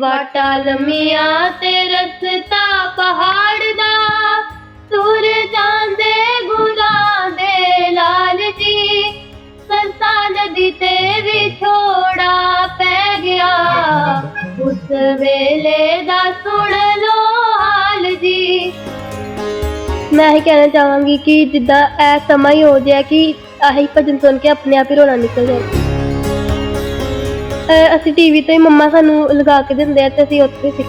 ਵਾਟਾ ਲੰਮੀਆਂ ਤੇ ਰਸਤਾ ਪਹਾੜ ਦਾ, ਤੁਰ ਜਾਂਦੇ ਗੁਰਾਂ ਦੇ ਲਾਲ ਜੀ। ਸੰਸਾ ਨਦੀ ਤੇ ਵਿਛੋੜਾ ਪੈ ਗਿਆ। ਉਸ ਵੇਲੇ ਦਾ ਸੁਣ ਲੋ ਹਾਲ ਜੀ। ਮੈਂ ਇਹ ਕਹਿਣਾ ਚਾਹਾਂਗੀ ਕਿ ਜਿੱਦਾਂ ਇਹ ਸਮਾਂ ਹੀ ਹੋ ਜਾਏ ਕਿ ਆਹੀ ਭਜਨ ਸੁਣ ਕੇ ਆਪਣੇ ਆਪ ਹੀ ਰੋਣਾ ਨਿਕਲ ਜਾਏ ਅਹ ਅਸੀਂ ਟੀਵੀ ਤੋਂ ਹੀ ਮੰਮਾ ਸਾਨੂੰ ਲਗਾ ਕੇ ਦਿੰਦੇ ਆ ਤੇ ਅਸੀਂ ਉੱਥੇ ਹੀ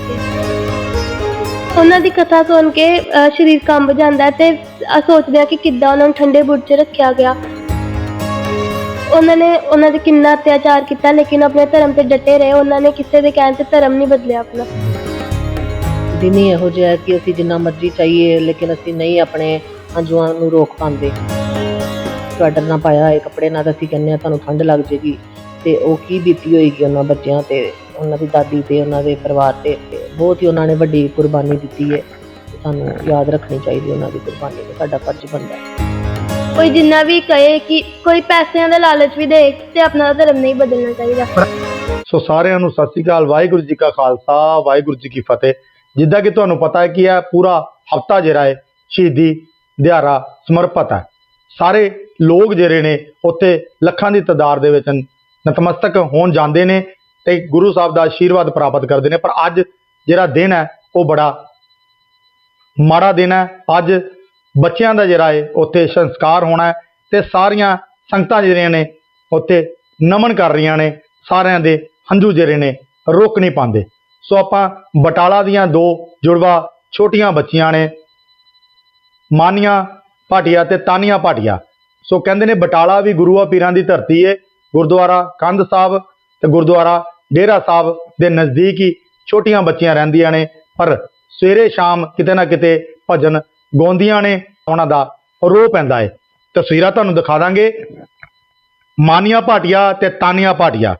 ਉਹਨਾਂ ਦੀ ਕਥਾ ਸੁਣ ਕੇ, ਅਹ ਸਰੀਰ ਕੰਬ ਜਾਂਦਾ ਹੈ ਤੇ ਅਹ ਸੋਚਦੇ ਆ ਕਿ ਕਿੱਦਾਂ ਉਹਨਾਂ ਨੂੰ ਠੰਡੇ ਬੁਰਜ 'ਚ ਰੱਖਿਆ ਗਿਆ। ਉਹਨਾਂ ਨੇ, ਉਹਨਾਂ ਦੇ ਕਿੰਨਾ ਅਤਿਆਚਾਰ ਕੀਤਾ, ਲੇਕਿਨ ਆਪਣੇ ਧਰਮ ਤੇ ਡਟੇ ਰਹੇ। ਉਹਨਾਂ ਨੇ ਕਿਸੇ ਦੇ ਕਹਿਣ ਤੇ ਧਰਮ ਨਹੀਂ ਬਦਲਿਆ ਆਪਣਾ। ਦਿਨ ਹੀ ਇਹੋ ਜਿਹਾ ਹੈ ਕਿ ਅਸੀਂ ਜਿੰਨਾ ਮਰਜ਼ੀ ਚਾਹੀਏ, ਲੇਕਿਨ ਅਸੀਂ ਨਹੀਂ ਆਪਣੇ ਹੰਝੂਆਂ ਨੂੰ ਰੋਕ ਪਾਉਂਦੇ। ਸਵੈਟਰ ਨਾ ਪਾਇਆ ਹੈ ਕੱਪੜੇ ਨਾਲ ਤਾਂ ਅਸੀਂ ਕਹਿੰਦੇ ਆ ਤੁਹਾਨੂੰ ਠੰਡ ਲੱਗ ਜੇਗੀ। ਤੇ ਉਹ ਕੀ ਬੀਤੀ ਹੋਏਗੀ ਉਹਨਾਂ ਬੱਚਿਆਂ ਤੇ ਉਹਨਾਂ ਦੀ ਦਾਦੀ ਤੇ ਉਹਨਾਂ ਦੇ ਪਰਿਵਾਰ ਤੇ ਤੇ ਬਹੁਤ ਹੀ ਉਹਨਾਂ ਨੇ ਵੱਡੀ ਕੁਰਬਾਨੀ ਦਿੱਤੀ ਹੈ। ਤੇ ਸਾਨੂੰ ਯਾਦ ਰੱਖਣੀ ਚਾਹੀਦੀ ਉਹਨਾਂ ਦੀ ਕੁਰਬਾਨੀ ਤੇ ਸਾਡਾ ਫਰਜ਼ ਬਣਦਾ ਹੈ। ਕੋਈ ਜਿੰਨਾ ਵੀ ਕਹੇ ਕਿ ਕੋਈ ਪੈਸਿਆਂ ਦਾ ਲਾਲਚ ਵੀ ਦੇ ਤੇ ਆਪਣਾ ਧਰਮ ਨਹੀਂ ਬਦਲਣਾ ਚਾਹੀਦਾ। ਸੋ ਸਾਰਿਆਂ ਨੂੰ ਸਤਿ ਸ੍ਰੀ ਅਕਾਲ ਵਾਹਿਗੁਰੂ ਜੀ ਕਾ ਖਾਲਸਾ ਵਾਹਿਗੁਰੂ ਜੀ ਕੀ ਫਤਿਹ। ਜਿੱਦਾਂ ਕਿ ਤੁਹਾਨੂੰ ਪਤਾ ਹੈ ਕਿ ਇਹ ਪੂਰਾ ਹਫਤਾ ਜਿਹੜਾ ਹੈ ਸ਼ਹੀਦੀ ਦਿਹਾੜਾ ਸਮਰਪਿਤ ਹੈ। ਸਾਰੇ ਲੋਕ ਜਿਹੜੇ ਨੇ ਉੱਥੇ ਲੱਖਾਂ ਦੀ ਤਾਦਾਦ ਦੇ ਵਿੱਚ ਨਤਮਸਤਕ ਹੋਣ ਜਾਂਦੇ ਨੇ ਤੇ ਗੁਰੂ ਸਾਹਿਬ ਦਾ ਆਸ਼ੀਰਵਾਦ ਪ੍ਰਾਪਤ ਕਰਦੇ ਨੇ। ਪਰ ਅੱਜ ਜਿਹੜਾ ਦਿਨ ਹੈ, ਉਹ ਬੜਾ ਮਾੜਾ ਦਿਨ ਹੈ। ਅੱਜ ਬੱਚਿਆਂ ਦਾ ਜਿਹੜਾ ਹੈ, ਉੱਥੇ ਸੰਸਕਾਰ ਹੋਣਾ ਹੈ ਤੇ ਸਾਰੀਆਂ ਸੰਗਤਾਂ ਜਿਹੜੀਆਂ ਨੇ, ਉੱਥੇ ਨਮਨ ਕਰ ਰਹੀਆਂ ਨੇ। ਸਾਰਿਆਂ ਦੇ ਹੰਝੂ ਜਿਹੜੇ ਨੇ, ਰੋਕ ਨਹੀਂ ਪਾਉਂਦੇ। ਸੋ ਆਪਾਂ ਬਟਾਲਾ ਦੀਆਂ ਦੋ ਜੁੜਵਾ ਛੋਟੀਆਂ ਬੱਚੀਆਂ ਨੇ, ਮਾਨੀਆਂ ਭਾਟੀਆ ਤੇ ਤਾਨੀਆਂ ਭਾਟੀਆ। ਸੋ ਕਹਿੰਦੇ ਨੇ ਬਟਾਲਾ ਵੀ ਗੁਰੂਆਂ ਪੀਰਾਂ ਦੀ ਧਰਤੀ ਏ। ਗੁਰਦੁਆਰਾ ਕੰਧ ਸਾਹਿਬ ਤੇ ਗੁਰਦੁਆਰਾ ਡੇਰਾ ਸਾਹਿਬ ਦੇ ਨਜ਼ਦੀਕ ਹੀ ਛੋਟੀਆਂ ਬੱਚੀਆਂ ਰਹਿੰਦੀਆਂ ਨੇ, ਪਰ ਸਵੇਰੇ ਸ਼ਾਮ ਕਿਤੇ ਨਾ ਕਿਤੇ ਭਜਨ ਗਾਉਂਦੀਆਂ ਨੇ, ਉਹਨਾਂ ਦਾ ਰੋਹ ਪੈਂਦਾ ਏ। ਤਸਵੀਰਾਂ ਤੁਹਾਨੂੰ ਦਿਖਾ ਦਾਂਗੇ। ਮਾਨੀਆਂ ਭਾਟੀਆ ਤੇ ਤਾਨੀਆਂ ਭਾਟੀਆ।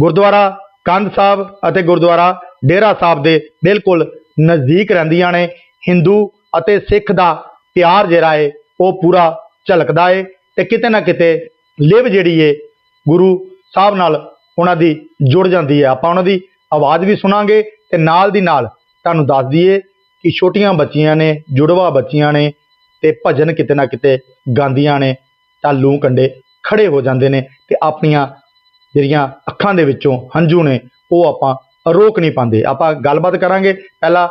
ਗੁਰਦੁਆਰਾ ਕੰਧ ਸਾਹਿਬ ਅਤੇ ਗੁਰਦੁਆਰਾ ਡੇਰਾ ਸਾਹਿਬ ਦੇ ਬਿਲਕੁਲ ਨਜ਼ਦੀਕ ਰਹਿੰਦੀਆਂ ਨੇ। ਹਿੰਦੂ ਅਤੇ ਸਿੱਖ ਦਾ ਪਿਆਰ ਜਿਹੜਾ ਏ, ਉਹ ਪੂਰਾ ਝਲਕਦਾ ਏ ਤੇ ਕਿਤੇ ਨਾ ਕਿਤੇ ਲਿਵ ਜਿਹੜੀ ਏ ਗੁਰੂ ਸਾਹਿਬ ਨਾਲ ਉਹਨਾਂ ਦੀ ਜੁੜ ਜਾਂਦੀ ਹੈ। ਆਪਾਂ ਉਹਨਾਂ ਦੀ ਆਵਾਜ਼ ਵੀ ਸੁਣਾਂਗੇ ਤੇ ਨਾਲ ਦੀ ਨਾਲ ਤੁਹਾਨੂੰ ਦੱਸ ਦਈਏ ਕਿ ਛੋਟੀਆਂ ਬੱਚੀਆਂ ਨੇ, ਜੁੜਵਾ ਬੱਚੀਆਂ ਨੇ ਤੇ ਭਜਨ ਕਿਤੇ ਨਾ ਕਿਤੇ ਗਾਉਂਦੀਆਂ ਨੇ ਤਾਂ ਲੂ ਕੰਡੇ ਖੜੇ ਹੋ ਜਾਂਦੇ ਨੇ ਤੇ ਆਪਣੀਆਂ ਜਿਹੜੀਆਂ ਅੱਖਾਂ ਦੇ ਵਿੱਚੋਂ ਹੰਝੂ ਨੇ, ਉਹ ਆਪਾਂ ਰੋਕ ਨਹੀਂ ਪਾਉਂਦੇ। ਆਪਾਂ ਗੱਲਬਾਤ ਕਰਾਂਗੇ, ਪਹਿਲਾਂ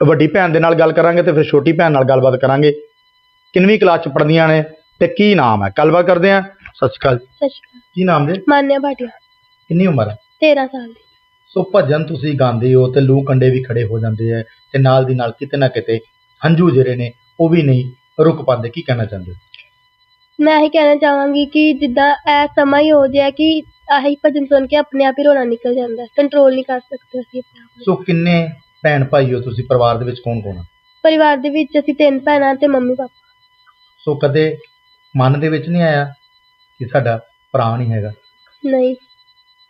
ਵੱਡੀ ਭੈਣ ਦੇ ਨਾਲ ਗੱਲ ਕਰਾਂਗੇ ਤੇ ਫਿਰ ਛੋਟੀ ਭੈਣ ਨਾਲ ਗੱਲਬਾਤ ਕਰਾਂਗੇ। ਕਿੰਨਵੀਂ ਕਲਾਸ ਚ ਪੜ੍ਹਦੀਆਂ ਨੇ ਤੇ ਕੀ ਨਾਮ ਹੈ? ਗੱਲਬਾਤ ਕਰਦੇ ਆ ਸਤਿ ਸ਼੍ਰੀ ਅਕਾਲ ਸਤਿ ਸ਼੍ਰੀ ਅਕਾਲ। ਕੀ ਨਾਮ ਜੀ? ਮਾਨਿਆ ਭਾਟੀਆ। ਕਿੰਨੀ ਉਮਰ ਹੈ? 13 ਸਾਲ ਦੀ। ਸੋ ਭਜਨ ਤੁਸੀਂ ਗਾਉਂਦੇ ਹੋ ਤੇ ਲੂ ਕੰਡੇ ਵੀ ਖੜੇ ਹੋ ਜਾਂਦੇ ਆ ਤੇ ਨਾਲ ਦੀ ਨਾਲ ਕਿਤੇ ਨਾ ਕਿਤੇ ਹੰਝੂ ਜਿਹੜੇ ਨੇ ਉਹ ਵੀ ਨਹੀਂ ਰੁਕ ਪਾਉਂਦੇ। ਕੀ ਕਹਿਣਾ ਚਾਹੁੰਦੇ ਹੋ? ਮੈਂ ਇਹ ਕਹਿਣਾ ਚਾਹਾਂਗੀ ਕਿ ਜਿੱਦਾਂ ਇਹ ਸਮਾਂ ਹੀ ਹੋ ਜਾਏ ਕਿ ਆਹੀ ਭਜਨ ਸੁਣ ਕੇ ਆਪਣੇ ਆਪ ਹੀ ਰੋਣਾ ਨਿਕਲ ਜਾਂਦਾ ਹੈ। ਕੰਟਰੋਲ ਨਹੀਂ ਕਰ ਸਕਦੇ ਅਸੀਂ ਆਪਣੇ ਆਪ ਨੂੰ। ਸੋ ਕਿੰਨੇ ਭੈਣ ਭਾਈ ਹੋ ਤੁਸੀਂ? ਪਰਿਵਾਰ ਦੇ ਵਿੱਚ ਕੌਣ ਕੌਣ ਆ? ਪਰਿਵਾਰ ਦੇ ਵਿੱਚ ਅਸੀਂ ਤਿੰਨ ਭੈਣਾਂ ਤੇ ਮੰਮੀ ਪਾਪਾ। ਸੋ ਕਦੇ ਮਨ ਦੇ ਵਿੱਚ ਨਹੀਂ ਆਇਆ ਕਿ ਸਾਡਾ ਭਰਾ ਨਹੀਂ ਹੈਗਾ। ਨਹੀਂ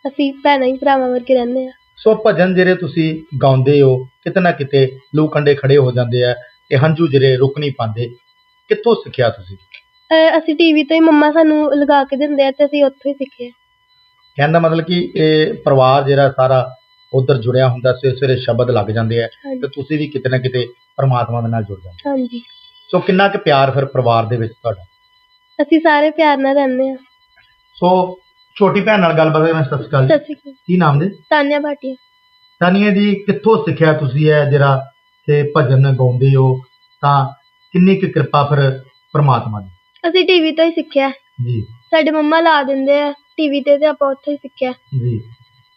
ਅਸੀਂ ਭੈਣਾਂ ਹੀ ਭਰਾਵਾਂ ਵਰਗੇ ਰਹਿੰਦੇ ਆ ਸੋ ਭਜਨ ਜਿਹੜੇ ਤੁਸੀਂ ਗਾਉਂਦੇ ਹੋ ਕਿਤੇ ਨਾ ਕਿਤੇ ਲੂ ਕੰਡੇ ਖੜੇ ਹੋ ਜਾਂਦੇ ਆ ਤੇ ਹੰਝੂ ਜਿਹੜੇ ਰੁਕ ਨਹੀਂ ਪਾਉਂਦੇ। ਕਿੱਥੋਂ ਸਿੱਖਿਆ ਤੁਸੀਂ? ਅਹ ਅਸੀਂ ਟੀਵੀ ਤੋਂ ਹੀ ਮੰਮਾ ਸਾਨੂੰ ਲਗਾ ਕੇ ਦਿੰਦੇ ਆ ਤੇ ਅਸੀਂ ਉੱਥੋਂ ਹੀ ਸਿੱਖੇ ਆ। ਕਹਿਣ ਦਾ ਮਤਲਬ ਕਿ ਇਹ ਪਰਿਵਾਰ ਜਿਹੜਾ ਸਾਰਾ ਉਧਰ ਜੁੜਿਆ ਹੁੰਦਾ ਸਵੇਰੇ ਸਵੇਰੇ ਸ਼ਬਦ ਲੱਗ ਜਾਂਦੇ ਆ ਤੇ ਹਾਂਜੀ ਤੁਸੀਂ ਵੀ ਕਿਤੇ ਨਾ ਕਿਤੇ ਪਰਮਾਤਮਾ ਦੇ ਨਾਲ ਜੁੜ ਜਾਂਦੇ ਹਾਂਜੀ। ਸੋ ਕਿੰਨਾ ਕੁ ਪਿਆਰ ਫਿਰ ਪਰਿਵਾਰ ਦੇ ਵਿੱਚ ਤੁਹਾਡਾ? ਅਸੀਂ ਸਾਰੇ ਪਿਆਰ ਨਾਲ ਰਹਿੰਦੇ ਆ ਸੋ ਛੋਟੀ ਭੈਣ ਨਾਲ ਗੱਲਬਾਤ ਕਰਾਂ ਸਤਿ ਸ਼੍ਰੀ ਅਕਾਲ ਸਤਿ ਜੀ। ਸ਼੍ਰੀ ਅਕਾਲ। ਕੀ ਨਾਮ ਦੇ ਤਾਨਿਆ ਭਾਟੀਆ। ਤਾਨੀਆ ਜੀ ਕਿੱਥੋਂ ਸਿੱਖਿਆ ਤੁਸੀਂ ਇਹ ਜਿਹੜਾ ਤੇ ਭਜਨ ਗਾਉਂਦੇ ਹੋ? ਤਾਂ ਕਿੰਨੀ ਕੁ ਕਿਰਪਾ ਫਿਰ ਪਰਮਾਤਮਾ ਦੀ? ਅਸੀਂ ਟੀਵੀ ਤੋਂ ਹੀ ਸਿੱਖਿਆ। ਜੀ। ਸਾਡੇ ਮੰਮਾ ਲਾ ਦਿੰਦੇ ਆ ਟੀਵੀ ਤੇ ਤੇ ਆਪਾਂ ਉੱਥੋਂ ਹੀ ਸਿੱਖਿਆ। ਜੀ।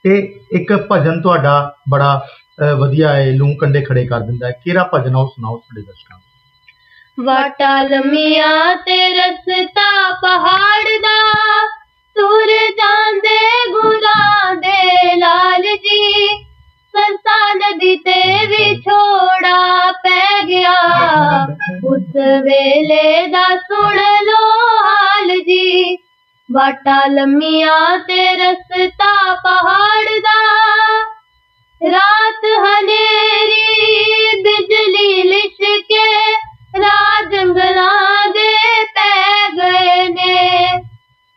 ਤੇ ਇੱਕ ਭਜਨ ਤੁਹਾਡਾ ਬੜਾ ਅਹ, ਵਧੀਆ ਹੈ ਲੂੰ ਕੰਡੇ ਖੜੇ ਕਰ ਦਿੰਦਾ ਹੈ। ਕਿਹੜਾ ਭਜਨ ਆ ਉਹ ਸੁਣਾਓ ਸਾਡੇ ਦਰਸ਼ਕਾਂ ਨੂੰ? ਵਾਟਾ ਲੰਮੀਆਂ ਤੇ ਰਸਤਾ ਪਹਾੜ ਦਾ। ਤੁਰ ਜਾਂਦੇ ਗੁਰਾਂ ਦੇ ਲਾਲ ਜੀ। ਸਰਸਾ ਨਦੀ ਤੇ ਵਿਛੋੜਾ ਪੈ ਗਿਆ। ਉਸ ਵੇਲੇ ਦਾ ਸੁਣ ਲੋ ਹਾਲ ਜੀ। ਵਾਟਾ ਲੰਮੀਆਂ ਤੇ ਰਸਤਾ ਪਹਾੜ ਦਾ। ਰਾਤ ਹਨੇਰੀ, ਬਿਜਲੀ ਲਿਸ਼ਕੇ ਰਾਤ ਜੰਗਲਾਂ ਦੇ ਪੈ ਗਏ ਨੇ।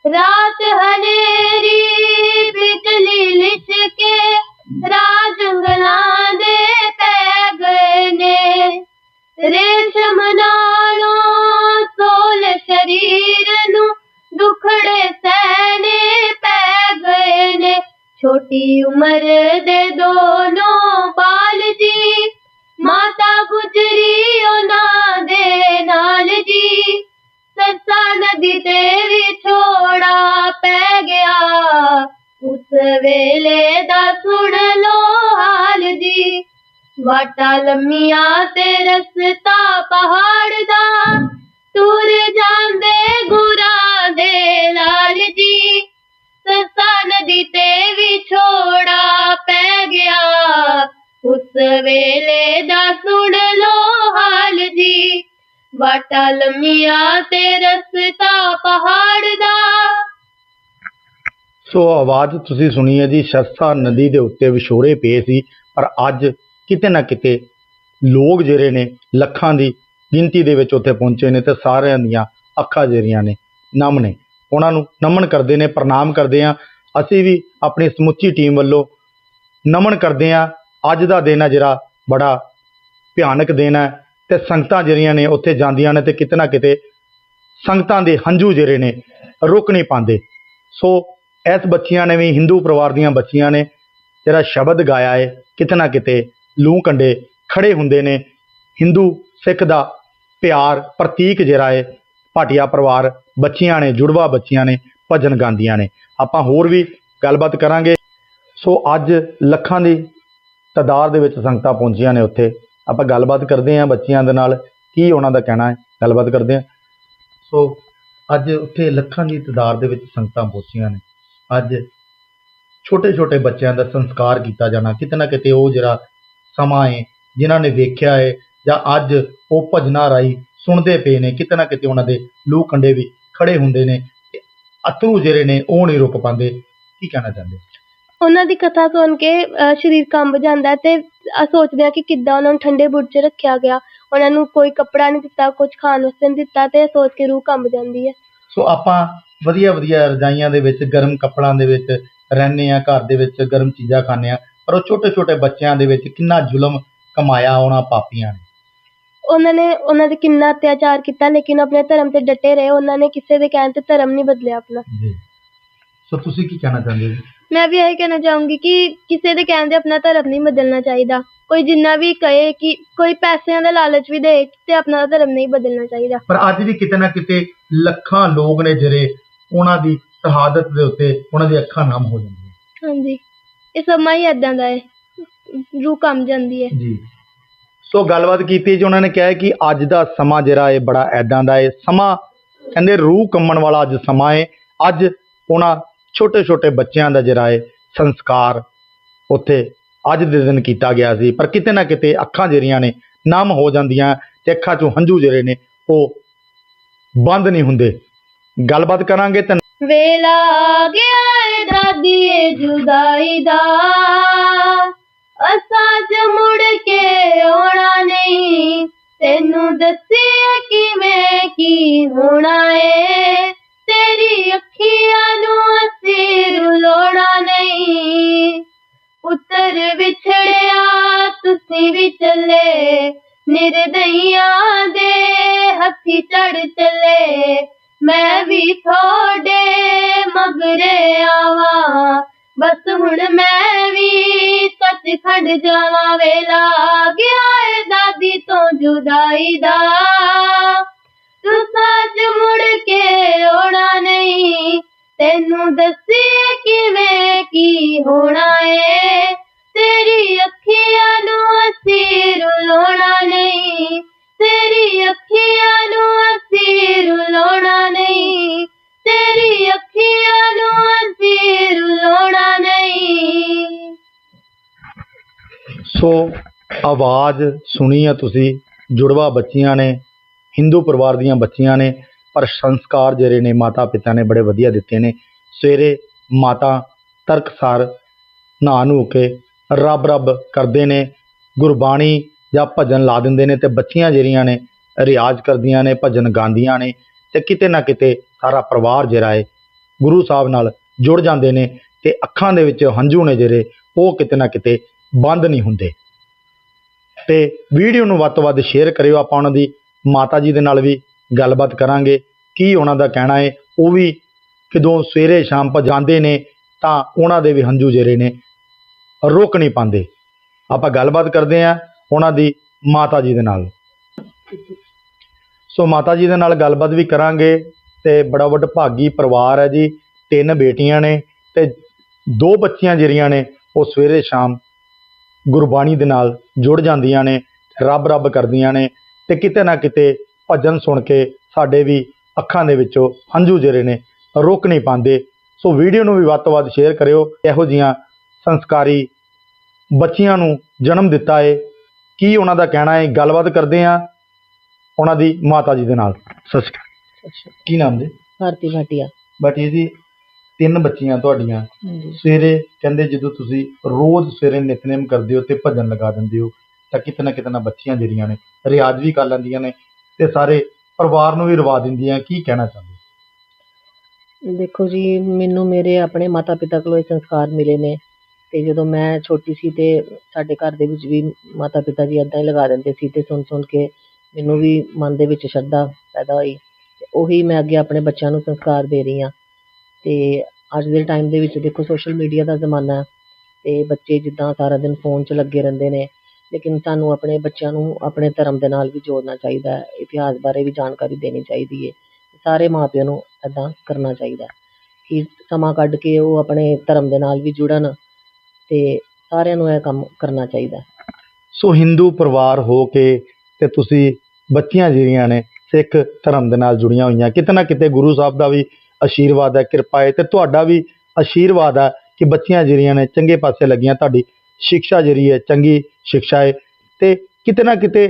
ਰਾਤ ਹਨੇਰੀ ਬਿਜਲੀ ਲਿਸ਼ਕੇ ਰਾਜ ਜੰਗਲਾਂ ਦੇ ਵੇਲੇ ਦਾ ਸੁਣ ਲੋ ਹਾਲ ਜੀ। ਵਾਟਾ ਲੰਮੀਆਂ ਤੇ ਰਸਤਾ ਪਹਾੜ ਦਾ। ਤੁਰ ਜਾਂਦੇ ਗੁਰਾਂ ਦੇ ਲਾਲ ਜੀ। ਸਰਸਾ ਨਦੀ ਤੇ ਵਿਛੋੜਾ ਪੈ ਗਿਆ। ਉਸ ਵੇਲੇ ਦਾ ਸੁਣ ਲੋ ਹਾਲ ਜੀ। ਵਾਟਾ ਲੰਮੀਆਂ ਤੇ ਰਸਤਾ ਪਹਾੜ ਦਾ। ਸੋ ਆਵਾਜ਼ ਤੁਸੀਂ ਸੁਣੀ ਹੈ ਜੀ ਸਰਸਾ ਨਦੀ ਦੇ ਉੱਤੇ ਵਿਛੋੜੇ ਪਏ ਸੀ, ਪਰ ਅੱਜ ਕਿਤੇ ਨਾ ਕਿਤੇ ਲੋਕ ਜਿਹੜੇ ਨੇ ਲੱਖਾਂ ਦੀ ਗਿਣਤੀ ਦੇ ਵਿੱਚ ਉੱਥੇ ਪਹੁੰਚੇ ਨੇ ਤੇ ਸਾਰਿਆਂ ਦੀਆਂ ਅੱਖਾਂ ਜਿਹੜੀਆਂ ਨੇ ਨਮ ਨੇ। ਉਹਨਾਂ ਨੂੰ ਨਮਨ ਕਰਦੇ ਨੇ, ਪ੍ਰਣਾਮ ਕਰਦੇ ਆ ਅਸੀਂ ਵੀ ਆਪਣੀ ਸਮੁੱਚੀ ਟੀਮ ਵੱਲੋਂ ਨਮਨ ਕਰਦੇ ਆ ਅੱਜ ਦਾ ਦਿਨ ਹੈ ਜਿਹੜਾ ਬੜਾ ਭਿਆਨਕ ਦਿਨ ਹੈ ਤੇ ਸੰਗਤਾਂ ਜਿਹੜੀਆਂ ਨੇ ਉੱਥੇ ਜਾਂਦੀਆਂ ਨੇ ਤੇ ਕਿਤੇ ਨਾ ਕਿਤੇ ਸੰਗਤਾਂ ਦੇ ਹੰਝੂ ਜਿਹੜੇ ਨੇ ਰੁਕ ਨਹੀਂ ਪਾਉਂਦੇ। ਸੋ ਇਸ ਬੱਚੀਆਂ ਨੇ ਵੀ ਹਿੰਦੂ ਪਰਿਵਾਰ ਦੀਆਂ ਬੱਚੀਆਂ ਨੇ, ਜਿਹੜਾ ਸ਼ਬਦ ਗਾਇਆ ਹੈ ਕਿਤੇ ਨਾ ਕਿਤੇ ਲੂ ਕੰਡੇ ਖੜੇ ਹੁੰਦੇ ਨੇ। ਹਿੰਦੂ ਸਿੱਖ ਦਾ ਪਿਆਰ ਪ੍ਰਤੀਕ ਜਿਹੜਾ ਹੈ ਭਾਟੀਆ ਪਰਿਵਾਰ ਬੱਚੀਆਂ ਨੇ, ਜੁੜਵਾ ਬੱਚੀਆਂ ਨੇ, ਭਜਨ ਗਾਉਂਦੀਆਂ ਨੇ। ਆਪਾਂ ਹੋਰ ਵੀ ਗੱਲਬਾਤ ਕਰਾਂਗੇ। ਸੋ ਅੱਜ ਲੱਖਾਂ ਦੀ ਤਾਦਾਦ ਦੇ ਵਿੱਚ ਸੰਗਤਾਂ ਪਹੁੰਚੀਆਂ ਨੇ ਉੱਥੇ। ਆਪਾਂ ਗੱਲਬਾਤ ਕਰਦੇ ਹਾਂ ਬੱਚਿਆਂ ਦੇ ਨਾਲ, ਕੀ ਉਹਨਾਂ ਦਾ ਕਹਿਣਾ ਹੈ, ਗੱਲਬਾਤ ਕਰਦੇ ਹਾਂ। ਸੋ ਅੱਜ ਉੱਥੇ ਲੱਖਾਂ ਦੀ ਤਾਦਾਦ ਦੇ ਵਿੱਚ ਸੰਗਤਾਂ ਪਹੁੰਚੀਆਂ ਨੇ। ਅੱਜ ਛੋਟੇ ਛੋਟੇ ਬੱਚਿਆਂ ਦਾ ਸੰਸਕਾਰ ਕੀਤਾ ਜਾਣਾ ਕਿਤੇ ਨਾ ਕਿਤੇ ਉਹ ਜਿਹੜਾ ਸਮਾਂ ਹੈ ਜਿਨ੍ਹਾਂ ਨੇ ਵੇਖਿਆ ਹੈ ਜਾਂ ਅੱਜ ਉਹ ਭਜਨਾ ਰਾਈ ਸੁਣਦੇ ਪਏ ਨੇ ਕਿਤੇ ਨਾ ਕਿਤੇ ਉਹਨਾਂ ਦੇ ਲੂ ਕੰਡੇ ਵੀ ਖੜੇ ਹੁੰਦੇ ਨੇ ਅਥਰੂ ਜਿਹੜੇ ਨੇ ਉਹ ਨਹੀਂ ਰੁਕ ਪਾਉਂਦੇ। ਕੀ ਕਹਿਣਾ ਚਾਹੁੰਦੇ? ਉਹਨਾਂ ਦੀ ਕਥਾ ਸੁਣ ਕੇ ਸਰੀਰ ਕੰਬ ਜਾਂਦਾ ਤੇ ਅਹ, ਸੋਚਦੇ ਆ ਕਿ ਕਿੱਦਾਂ ਉਹਨਾਂ ਨੂੰ ਠੰਡੇ ਬੁਰਜ 'ਚ ਰੱਖਿਆ ਗਿਆ। ਉਹਨਾਂ ਨੂੰ ਕੋਈ ਕੱਪੜਾ ਨਹੀਂ ਦਿੱਤਾ ਕੁਝ ਖਾਣ ਵਾਸਤੇ ਨਹੀਂ ਦਿੱਤਾ ਤੇ ਸੋਚ ਕੇ ਰੂਹ ਕੰਬ ਜਾਂਦੀ ਹੈ। ਸੋ ਆਪਾਂ ਵਧੀਆ ਵਧੀਆ ਰਜਾਈਆਂ ਦੇ ਵਿੱਚ ਗਰਮ ਕੱਪੜਾਂ ਦੇ ਵਿੱਚ ਰਹਿੰਦੇ ਆ ਘਰ ਦੇ ਵਿੱਚ ਗਰਮ ਚੀਜ਼ਾਂ ਖਾਂਦੇ ਆ ਪਰ ਉਹ ਛੋਟੇ ਛੋਟੇ ਬੱਚਿਆਂ ਦੇ ਵਿੱਚ ਕਿੰਨਾ ਜ਼ੁਲਮ ਕਮਾਇਆ ਉਹਨਾਂ ਪਾਪੀਆਂ ਨੇ। ਉਹਨਾਂ ਨੇ ਉਹਨਾਂ ਤੇ ਕਿੰਨਾ ਅਤਿਆਚਾਰ ਕੀਤਾ ਲੇਕਿਨ ਆਪਣੇ ਧਰਮ ਤੇ ਡਟੇ ਰਹੇ ਉਹਨਾਂ ਨੇ ਕਿਸੇ ਦੇ ਕਹਿਣ ਤੇ ਧਰਮ ਨਹੀਂ ਬਦਲਿਆ ਆਪਣਾ। ਜੀ। ਸੋ ਤੁਸੀਂ ਕੀ ਕਹਿਣਾ ਚਾਹੁੰਦੇ ਹੋ ਮੈਂ ਵੀ ਇਹ ਕਹਿਣਾ ਚਾਹੂੰਗੀ ਕਿ ਕਿਸੇ ਦੇ ਕਹਿਣ ਤੇ ਆਪਣਾ ਧਰਮ ਨਹੀਂ ਬਦਲਣਾ ਚਾਹੀਦਾ। ਕੋਈ ਜਿੰਨਾ ਵੀ ਕਹੇ ਕਿ ਕੋਈ ਪੈਸਿਆਂ ਦਾ ਲਾਲਚ ਵੀ ਦੇ ਤੇ ਆਪਣਾ ਧਰਮ ਨਹੀਂ ਬਦਲਣਾ ਚਾਹੀਦਾ। ਪਰ ਅੱਜ ਵੀ ਕਿਤੇ ਨਾ ਕਿਤੇ ਲੱਖਾਂ ਲੋਕ ਨੇ ਜਿਹੜੇ ਉਹਨਾਂ ਦੀ ਸ਼ਹਾਦਤ ਦੇ ਉੱਤੇ ਉਹਨਾਂ ਦੀ ਅੱਖਾਂ ਨਮ ਹੋ ਜਾਂਦੀਆਂ। ਹਾਂਜੀ। ਇਹ ਸਮਾਂ ਹੀ ਏਦਾਂ ਦਾ ਹੈ। ਰੂਹ ਕੰਬ ਜਾਂਦੀ ਹੈ। ਜੀ। ਸੋ ਗੱਲਬਾਤ ਕੀਤੀ ਜੀ ਉਹਨਾਂ ਨੇ ਕਿਹਾ ਕਿ ਅੱਜ ਦਾ ਸਮਾਂ ਜਿਹੜਾ ਹੈ ਬੜਾ ਐਦਾਂ ਦਾ ਹੈ। ਸਮਾਂ ਕਹਿੰਦੇ ਰੂਹ ਕੰਮਣ ਵਾਲਾ ਅੱਜ ਸਮਾਂ ਹੈ। ਅੱਜ ਉਹਨਾਂ ਛੋਟੇ ਛੋਟੇ ਬੱਚਿਆਂ ਦਾ ਜਿਹੜਾ ਹੈ ਸੰਸਕਾਰ ਉੱਥੇ ਅੱਜ ਦੇ ਦਿਨ ਕੀਤਾ ਗਿਆ ਸੀ। ਪਰ ਕਿਤੇ ਨਾ ਕਿਤੇ ਅੱਖਾਂ ਜਿਹੜੀਆਂ ਨੇ ਨਮ ਹੋ ਜਾਂਦੀਆਂ ਤੇ ਅੱਖਾਂ ਚੋਂ ਹੰਝੂ ਜਿਹੜੇ ਨੇ ਉਹ ਬੰਦ ਨਹੀਂ ਹੁੰਦੇ। ਗੱਲਬਾਤ ਕਰਾਂਗੇ ਤੇ ਵੇਲਾ ਆ ਗਿਆ ਏ ਦਾਦੀਏ ਜੁਦਾਈ ਦਾ। ਅਸਾਂ ਚ ਮੁੜ ਕੇ ਆਉਣਾ ਨਹੀਂ। ਤੈਨੂੰ ਦੱਸੀਏ ਕਿਵੇਂ ਕੀ ਹੋਣਾ ਏ। ਤੇਰੀ ਅੱਖੀਆਂ ਨੂੰ ਅਸੀਂ ਰੁਲਾਉਣਾ ਨਹੀਂ। ਪੁੱਤਰ ਵਿਛੜਿਆ, ਤੁਸੀਂ ਵੀ ਚੱਲੇ। ਨਿਰਦਈਆਂ ਦੇ ਹੱਥੀ ਚੜ ਚਲੇ। ਮੈਂ ਵੀ ਥੋੜੇ ਮਗਰੇ ਆਵਾਂ। ਬਸ ਹੁਣ ਮੈਂ ਵੀ ਸੱਚਖੰਡ ਜਾਵਾਂ। ਵੇਲਾ ਗਿਆ ਏ ਦਾਦੀ ਤੋਂ ਜੁਦਾਈ ਦਾ। ਤੂੰ ਸੱਚ ਮੁੜ ਕੇ ਆਉਣਾ ਨਹੀਂ। ਤੈਨੂੰ ਦੱਸੀਏ ਕਿਵੇਂ ਕੀ ਹੋਣਾ ਏ। ਤੇਰੀ ਅੱਖੀਆਂ ਨੂੰ ਅਸੀਂ ਰੁਲਾਉਣਾ ਆਵਾਜ਼ ਸੁਣੀ ਆ ਤੁਸੀਂ, ਜੁੜਵਾ ਬੱਚੀਆਂ ਨੇ, ਹਿੰਦੂ ਪਰਿਵਾਰ ਦੀਆਂ ਬੱਚੀਆਂ ਨੇ, ਪਰ ਸੰਸਕਾਰ ਜਿਹੜੇ ਨੇ ਮਾਤਾ ਪਿਤਾ ਨੇ ਬੜੇ ਵਧੀਆ ਦਿੱਤੇ ਨੇ। ਸਵੇਰੇ ਮਾਤਾ ਤਰਕਸਾਰ ਨਹਾ ਨੂੰ ਕੇ ਰੱਬ ਰੱਬ ਕਰਦੇ ਨੇ, ਗੁਰਬਾਣੀ ਜਾਂ ਭਜਨ ਲਾ ਦਿੰਦੇ ਨੇ ਤੇ ਬੱਚੀਆਂ ਜਿਹੜੀਆਂ ਨੇ, ਰਿਆਜ਼ ਕਰਦੀਆਂ ਨੇ, ਭਜਨ ਗਾਉਂਦੀਆਂ ਨੇ ਤੇ ਕਿਤੇ ਨਾ ਕਿਤੇ ਸਾਰਾ ਪਰਿਵਾਰ ਜਿਹੜਾ ਹੈ ਗੁਰੂ ਸਾਹਿਬ ਨਾਲ ਜੁੜ ਜਾਂਦੇ ਨੇ ਤੇ ਅੱਖਾਂ ਦੇ ਵਿੱਚ ਹੰਝੂ ਨੇ ਜਿਹੜੇ, ਉਹ ਕਿਤੇ ਨਾ ਕਿਤੇ ਬੰਦ ਨਹੀਂ ਹੁੰਦੇ। ਤੇ ਵੀਡੀਓ ਨੂੰ ਵੱਧ ਤੋਂ ਵੱਧ ਸ਼ੇਅਰ ਕਰਿਓ ਆਪਾਂ ਉਹਨਾਂ ਦੀ, ਮਾਤਾ ਜੀ ਦੇ ਨਾਲ ਵੀ ਗੱਲਬਾਤ ਕਰਾਂਗੇ, ਕੀ ਉਹਨਾਂ ਦਾ ਕਹਿਣਾ ਹੈ ਉਹ ਵੀ ਕਦੋਂ ਸਵੇਰੇ ਸ਼ਾਮ ਜਾਂਦੇ ਨੇ, ਤਾਂ ਉਹਨਾਂ ਦੇ ਵੀ ਹੰਝੂ ਜਿਹੜੇ ਨੇ, ਰੋਕ ਨਹੀਂ ਪਾਉਂਦੇ। ਆਪਾਂ ਗੱਲਬਾਤ ਕਰਦੇ ਹਾਂ ਉਹਨਾਂ ਦੀ ਮਾਤਾ ਜੀ ਦੇ ਨਾਲ। ਸੋ ਮਾਤਾ ਜੀ ਦੇ ਨਾਲ ਗੱਲਬਾਤ ਵੀ ਕਰਾਂਗੇ ਤੇ ਬੜਾ ਵੱਡ ਭਾਗੀ ਪਰਿਵਾਰ ਹੈ ਜੀ, ਤਿੰਨ ਬੇਟੀਆਂ ਨੇ ਤੇ ਦੋ ਬੱਚੀਆਂ ਜਿਹੜੀਆਂ ਨੇ, ਉਹ ਸਵੇਰੇ ਸ਼ਾਮ ਗੁਰਬਾਣੀ ਦੇ ਨਾਲ ਜੁੜ ਜਾਂਦੀਆਂ ਨੇ ਰੱਬ ਰੱਬ ਕਰਦੀਆਂ ਨੇ ਤੇ ਕਿਤੇ ਨਾ ਕਿਤੇ ਭਜਨ ਸੁਣ ਕੇ ਸਾਡੇ ਵੀ ਅੱਖਾਂ ਦੇ ਵਿੱਚੋਂ ਹੰਝੂ ਜਿਹੜੇ ਨੇ ਰੁਕ ਨਹੀਂ ਪਾਉਂਦੇ। ਸੋ ਵੀਡੀਓ ਨੂੰ ਵੀ ਵੱਧ ਤੋਂ ਵੱਧ ਸ਼ੇਅਰ ਕਰਿਓ। ਇਹੋ ਜੀਆਂ ਸੰਸਕਾਰੀ ਬੱਚੀਆਂ ਨੂੰ ਜਨਮ ਦਿੱਤਾ ਏ। ਕੀ ਉਹਨਾਂ ਦਾ ਕਹਿਣਾ ਹੈ ਗੱਲਬਾਤ ਕਰਦੇ ਆ ਉਹਨਾਂ ਦੀ ਮਾਤਾ ਜੀ ਦੇ ਨਾਲ। ਸਤਿ ਸ਼੍ਰੀ ਅਕਾਲ। ਕੀ ਨਾਮ ਜੀ? ਭਾਰਤੀ ਭਾਟੀਆ। ਬਟੀ ਜੀ ਤਿੰਨ ਬੱਚੀਆਂ ਤੁਹਾਡੀਆਂ ਹਾਂਜੀ। ਸਵੇਰੇ ਕਹਿੰਦੇ ਜਦੋਂ ਤੁਸੀਂ ਰੋਜ਼ ਸਵੇਰੇ ਨਿਤਨੇਮ ਕਰਦੇ ਹੋ ਤੇ ਭਜਨ ਲਗਾ ਦਿੰਦੇ ਹੋ ਤਾਂ ਕਿਤੇ ਨਾ ਕਿਤੇ ਨਾ ਬੱਚੀਆਂ ਜਿਹੜੀਆਂ ਨੇ ਰਿਆਜ਼ ਵੀ ਕਰ ਲੈਂਦੀਆਂ ਨੇ ਤੇ ਸਾਰੇ ਪਰਿਵਾਰ ਨੂੰ ਵੀ ਰਵਾ ਦਿੰਦੀਆਂ ਕੀ ਕਹਿਣਾ ਚਾਹੁੰਦੇ? ਦੇਖੋ ਜੀ ਮੈਨੂੰ ਮੇਰੇ ਆਪਣੇ ਮਾਤਾ ਪਿਤਾ ਕੋਲੋਂ ਇਹ ਸੰਸਕਾਰ ਮਿਲੇ ਨੇ ਤੇ ਜਦੋਂ ਮੈਂ ਛੋਟੀ ਸੀ ਤੇ ਸਾਡੇ ਘਰ ਦੇ ਵਿੱਚ ਵੀ ਮਾਤਾ ਪਿਤਾ ਜੀ ਏਦਾਂ ਹੀ ਲਗਾ ਦਿੰਦੇ ਸੀ ਤੇ ਸੁਣ ਸੁਣ ਕੇ ਮੈਨੂੰ ਵੀ ਮਨ ਦੇ ਵਿੱਚ ਸ਼ਰਧਾ ਪੈਦਾ ਹੋਈ ਤੇ ਉਹੀ ਮੈਂ ਅੱਗੇ ਆਪਣੇ ਬੱਚਿਆਂ ਨੂੰ ਸੰਸਕਾਰ ਦੇ ਰਹੀ ਹਾਂ ਤੇ ਅੱਜ ਦੇ ਟਾਈਮ ਦੇ ਵਿੱਚ ਦੇਖੋ ਸੋਸ਼ਲ ਮੀਡੀਆ ਦਾ ਜ਼ਮਾਨਾ ਹੈ ਬੱਚੇ ਜਿੱਦਾਂ ਸਾਰਾ ਦਿਨ ਫੋਨ 'ਚ ਲੱਗੇ ਰਹਿੰਦੇ ਨੇ, ਲੇਕਿਨ ਸਾਨੂੰ ਆਪਣੇ ਬੱਚਿਆਂ ਨੂੰ ਆਪਣੇ ਧਰਮ ਦੇ ਨਾਲ ਵੀ ਜੋੜਨਾ ਚਾਹੀਦਾ ਇਤਿਹਾਸ ਬਾਰੇ ਵੀ ਜਾਣਕਾਰੀ ਦੇਣੀ ਚਾਹੀਦੀ ਹੈ, ਸਾਰੇ ਮਾਪਿਆਂ ਨੂੰ ਏਦਾਂ ਕਰਨਾ ਚਾਹੀਦਾ ਕਿ ਸਮਾਂ ਕੱਢ ਕੇ ਉਹ ਆਪਣੇ ਧਰਮ ਦੇ ਨਾਲ ਵੀ ਜੁੜਨ ਤੇ ਸਾਰਿਆਂ ਨੂੰ ਇਹ ਕੰਮ ਕਰਨਾ ਚਾਹੀਦਾ ਸੋ ਹਿੰਦੂ ਪਰਿਵਾਰ ਹੋ ਕੇ ਤੇ ਤੁਸੀਂ ਬੱਚੀਆਂ ਜਿਹੜੀਆਂ ਨੇ ਸਿੱਖ ਧਰਮ ਦੇ ਨਾਲ ਜੁੜੀਆਂ ਹੋਈਆਂ, ਕਿਤੇ ਨਾ ਕਿਤੇ ਗੁਰੂ ਸਾਹਿਬ ਦਾ ਵੀ ਆਸ਼ੀਰਵਾਦ ਹੈ, ਕਿਰਪਾ ਹੈ ਤੇ ਤੁਹਾਡਾ ਵੀ ਆਸ਼ੀਰਵਾਦ ਹੈ ਕਿ ਬੱਚੀਆਂ ਜਿਹੜੀਆਂ ਨੇ ਚੰਗੇ ਪਾਸੇ ਲੱਗੀਆਂ, ਤੁਹਾਡੀ ਸਿੱਖਿਆ ਜਿਹੜੀ ਹੈ ਚੰਗੀ ਸਿੱਖਿਆ ਹੈ ਤੇ ਕਿਤੇ ਨਾ ਕਿਤੇ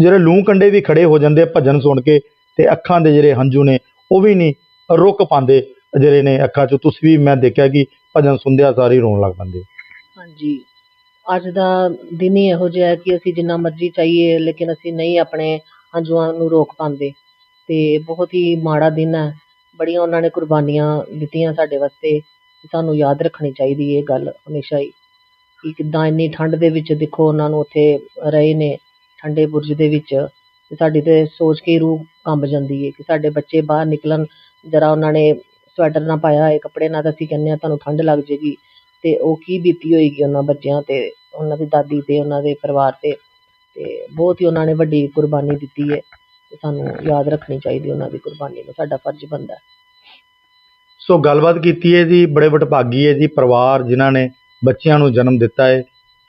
ਜਿਹੜੇ ਲੂੰ ਕੰਡੇ ਵੀ ਖੜੇ ਹੋ ਜਾਂਦੇ ਭਜਨ ਸੁਣ ਕੇ ਤੇ ਅੱਖਾਂ ਦੇ ਜਿਹੜੇ ਹੰਝੂ ਨੇ, ਉਹ ਵੀ ਨਹੀਂ ਰੁਕ ਪਾਉਂਦੇ ਜਿਹੜੇ ਨੇ ਅੱਖਾਂ 'ਚੋਂ। ਤੁਸੀਂ ਵੀ ਮੈਂ ਦੇਖਿਆ ਕਿ ਭਜਨ ਸੁਣਦਿਆਂ ਸਾਰੇ ਰੋਣ ਲੱਗ ਪੈਂਦੇ ਹਾਂਜੀ। ਅੱਜ ਦਾ ਦਿਨ ਹੀ ਇਹੋ ਜਿਹਾ ਹੈ ਕਿ ਅਸੀਂ ਜਿੰਨਾ ਮਰਜ਼ੀ ਚਾਹੀਏ, ਲੇਕਿਨ ਅਸੀਂ ਨਹੀਂ ਆਪਣੇ ਹੰਝੂਆਂ ਨੂੰ ਰੋਕ ਪਾਉਂਦੇ। ਤੇ ਬਹੁਤ ਹੀ ਮਾੜਾ ਦਿਨ ਹੈ। ਬੜੀਆਂ ਉਹਨਾਂ ਨੇ ਕੁਰਬਾਨੀਆਂ ਦਿੱਤੀਆਂ ਸਾਡੇ ਵਾਸਤੇ ਸਾਨੂੰ ਯਾਦ ਰੱਖਣੀ ਚਾਹੀਦੀ ਹੈ ਇਹ ਗੱਲ ਹਮੇਸ਼ਾ ਹੀ, ਕਿ ਕਿੱਦਾਂ ਇੰਨੀ ਠੰਡ ਦੇ ਵਿੱਚ ਦੇਖੋ ਉਹਨਾਂ ਨੂੰ ਉੱਥੇ ਰਹੇ ਨੇ, ਠੰਡੇ ਬੁਰਜ ਦੇ ਵਿੱਚ, ਤੇ ਸਾਡੀ ਤੇ ਸੋਚ ਕੇ ਹੀ ਰੂਹ ਕੰਬ ਜਾਂਦੀ ਹੈ ਕਿ ਸਾਡੇ ਬੱਚੇ ਬਾਹਰ ਨਿਕਲਣ, ਜਰਾ ਉਹਨਾਂ ਨੇ ਸਵੈਟਰ ਨਾ ਪਾਇਆ ਹੋਏ, ਕੱਪੜੇ ਨਾਲ ਤਾਂ ਅਸੀਂ ਕਹਿੰਦੇ ਹਾਂ ਤੁਹਾਨੂੰ ਠੰਡ ਲੱਗ ਜਾਏਗੀ ਤੇ ਉਹ ਕੀ ਬੀਤੀ ਹੋਏਗੀ ਉਹਨਾਂ ਬੱਚਿਆਂ ਤੇ, ਉਹਨਾਂ ਦੀ ਦਾਦੀ ਤੇ, ਉਹਨਾਂ ਦੇ ਪਰਿਵਾਰ ਤੇ ਤੇ ਬਹੁਤ ਹੀ ਉਹਨਾਂ ਨੇ ਵੱਡੀ ਕੁਰਬਾਨੀ ਦਿੱਤੀ ਹੈ ਸਾਨੂੰ ਯਾਦ ਰੱਖਣੀ ਚਾਹੀਦੀ ਉਹਨਾਂ ਦੀ ਕੁਰਬਾਨੀ ਨੂੰ, ਸਾਡਾ ਫਰਜ਼ ਬਣਦਾ ਸੋ ਗੱਲਬਾਤ ਕੀਤੀ ਹੈ ਜੀ, ਬੜੇ ਵਡਭਾਗੀ ਹੈ ਜੀ, ਪਰਿਵਾਰ ਜਿਨ੍ਹਾਂ ਨੇ ਬੱਚਿਆਂ ਨੂੰ ਜਨਮ ਦਿੱਤਾ ਹੈ,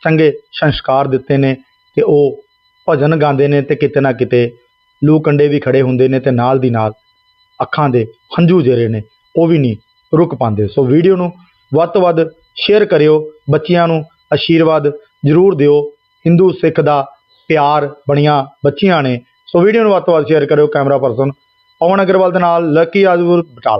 ਚੰਗੇ ਸੰਸਕਾਰ ਦਿੱਤੇ ਨੇ ਤੇ ਉਹ ਭਜਨ ਗਾਉਂਦੇ ਨੇ ਤੇ ਕਿਤੇ ਨਾ ਕਿਤੇ ਲੂ ਕੰਡੇ ਵੀ ਖੜੇ ਹੁੰਦੇ ਨੇ ਤੇ ਨਾਲ ਦੀ ਨਾਲ ਅੱਖਾਂ ਦੇ ਹੰਝੂ ਜਿਹੜੇ ਨੇ, ਉਹ ਵੀ ਨਹੀਂ ਰੁਕ ਪਾਉਂਦੇ। ਸੋ ਵੀਡੀਓ ਨੂੰ ਵੱਧ ਤੋਂ ਵੱਧ ਸ਼ੇਅਰ ਕਰਿਓ, ਬੱਚਿਆਂ ਨੂੰ ਆਸ਼ੀਰਵਾਦ ਜ਼ਰੂਰ ਦਿਓ। ਹਿੰਦੂ ਸਿੱਖ ਦਾ ਪਿਆਰ ਬਣੀਆਂ ਬੱਚੀਆਂ ਨੇ ਸੋ ਵੀਡੀਓ ਨੂੰ ਵੱਧ ਤੋਂ ਵੱਧ ਸ਼ੇਅਰ ਕਰਿਓ ਕੈਮਰਾ ਪਰਸਨ ਪਵਨ ਅਗਰਵਾਲ ਦੇ ਨਾਲ ਲੱਕੀ ਆਜਪੁਰ ਬਟਾਲਾ।